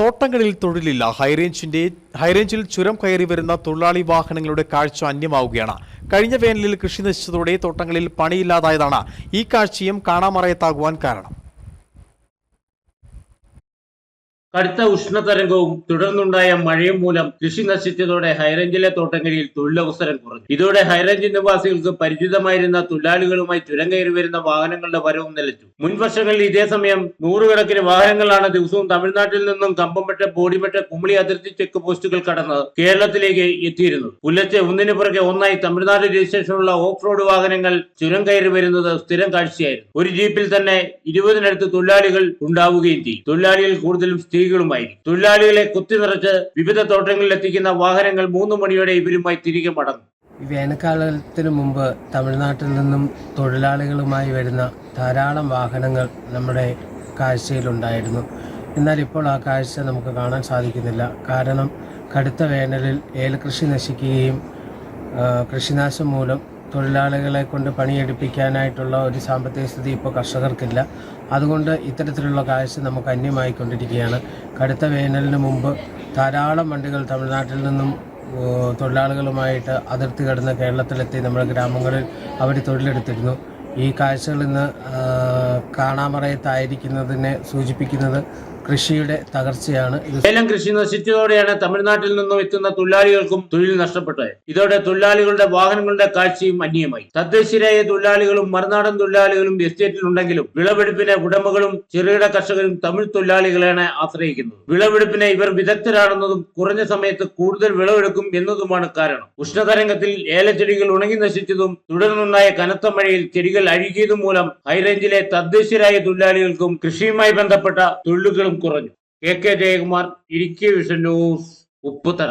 തോട്ടങ്ങളിൽ തൊഴിലില്ല. ഹൈറേഞ്ചിന്റെ ഹൈറേഞ്ചിൽ ചുരം കയറി വരുന്ന തൊഴിലാളി വാഹനങ്ങളുടെ കാഴ്ച അന്യമാവുകയാണ്. കഴിഞ്ഞ വേനലിൽ കൃഷി നശിച്ചതോടെ തോട്ടങ്ങളിൽ പണിയില്ലാതായതാണ് ഈ കാഴ്ചയും കാണാമറയത്താകുവാൻ കാരണം. കടുത്ത ഉഷ്ണതരംഗവും തുടർന്നുണ്ടായ മഴയും മൂലം കൃഷി നശിച്ചതോടെ ഹൈറേഞ്ചിലെ തോട്ടങ്ങളിൽ തൊഴിലവസരം കുറഞ്ഞു. ഇതോടെ ഹൈറേഞ്ച് നിവാസികൾക്ക് പരിചിതമായിരുന്ന തൊഴിലാളികളുമായി ചുരം കയറി വരുന്ന വാഹനങ്ങളുടെ വരവും നിലച്ചു. മുൻവർഷങ്ങളിൽ ഇതേ സമയം നൂറുകണക്കിന് വാഹനങ്ങളാണ് ദിവസവും തമിഴ്നാട്ടിൽ നിന്നും കമ്പംപെട്ട ബോഡിമെട്ട കുമളി അതിർത്തി ചെക്ക് പോസ്റ്റുകൾ കടന്ന് കേരളത്തിലേക്ക് എത്തിയിരുന്നു. പുലർച്ചെ ഒന്നിനു പുറകെ ഒന്നായി തമിഴ്നാട് രജിസ്ട്രേഷനുള്ള ഓഫ് റോഡ് വാഹനങ്ങൾ ചുരം കയറി വരുന്നത് സ്ഥിരം കാഴ്ചയായിരുന്നു. ഒരു ജീപ്പിൽ തന്നെ ഇരുപതിനടുത്ത് തൊഴിലാളികൾ ഉണ്ടാവുകയും ചെയ്യും തൊഴിലാളികൾ കൂടുതലും സ്ത്രീകളുമായിരിക്കും തൊഴിലാളികളെ കുത്തി നിറച്ച് വിവിധ തോട്ടങ്ങളിൽ എത്തിക്കുന്ന വാഹനങ്ങൾ മൂന്ന് മണിയോടെ ഇവരുമായി തിരികെ മടങ്ങും. വേനൽക്കാലത്തിന് മുമ്പ് തമിഴ്നാട്ടിൽ നിന്നും തൊഴിലാളികളുമായി വരുന്ന ധാരാളം വാഹനങ്ങൾ നമ്മുടെ കാഴ്ചയിലുണ്ടായിരുന്നു. എന്നാൽ ഇപ്പോൾ ആ കാഴ്ച നമുക്ക് കാണാൻ സാധിക്കുന്നില്ല. കാരണം കടുത്ത വേനലിൽ ഏലകൃഷി നശിക്കുകയും കൃഷിനാശം മൂലം തൊഴിലാളികളെ കൊണ്ട് പണിയെടുപ്പിക്കാനായിട്ടുള്ള ഒരു സാമ്പത്തിക സ്ഥിതി ഇപ്പോൾ കർഷകർക്കില്ല. അതുകൊണ്ട് ഇത്തരത്തിലുള്ള കാഴ്ച നമുക്ക് അന്യമായിക്കൊണ്ടിരിക്കുകയാണ് കടുത്ത വേനലിന് മുമ്പ് ധാരാളം വണ്ടികൾ തമിഴ്നാട്ടിൽ നിന്നും തൊഴിലാളികളുമായിട്ട് അതിർത്തി കടന്ന് കേരളത്തിലെത്തി നമ്മുടെ ഗ്രാമങ്ങളിൽ അവർ തൊഴിലെടുത്തിരുന്നു. ഈ കാഴ്ചകൾ ഇന്ന് കാണാമറയത്തായിരിക്കുന്നതിനെ സൂചിപ്പിക്കുന്നത് കൃഷിയുടെ തകർച്ചയാണ് ഏലം കൃഷി നശിച്ചതോടെയാണ് തമിഴ്നാട്ടിൽ നിന്നും എത്തുന്ന തൊഴിലാളികൾക്കും തൊഴിൽ നഷ്ടപ്പെട്ടത്. ഇതോടെ തൊഴിലാളികളുടെ വാഹനങ്ങളുടെ കാഴ്ചയും അന്യമായി. തദ്ദേശീയരായ തൊഴിലാളികളും മറുനാടൻ തൊഴിലാളികളും എസ്റ്റേറ്റിൽ ഉണ്ടെങ്കിലും വിളവെടുപ്പിന് ഉടമകളും ചെറുകിട കർഷകരും തമിഴ് തൊഴിലാളികളെയാണ് ആശ്രയിക്കുന്നത്. വിളവെടുപ്പിനെ ഇവർ വിദഗ്ധരാണെന്നതും കുറഞ്ഞ സമയത്ത് കൂടുതൽ വിളവെടുക്കും എന്നതുമാണ് കാരണം. ഉഷ്ണതരംഗത്തിൽ ഏലച്ചെടികൾ ഉണങ്ങി നശിച്ചതും തുടർന്നുണ്ടായ കനത്ത മഴയിൽ ചെടികൾ അഴുകിയതും മൂലം ഹൈറേഞ്ചിലെ തദ്ദേശീയരായ തൊഴിലാളികൾക്കും കൃഷിയുമായി ബന്ധപ്പെട്ട തൊഴിലുകളും കുറഞ്ഞു. K K Jayakumar Idukki vision news Upputhara.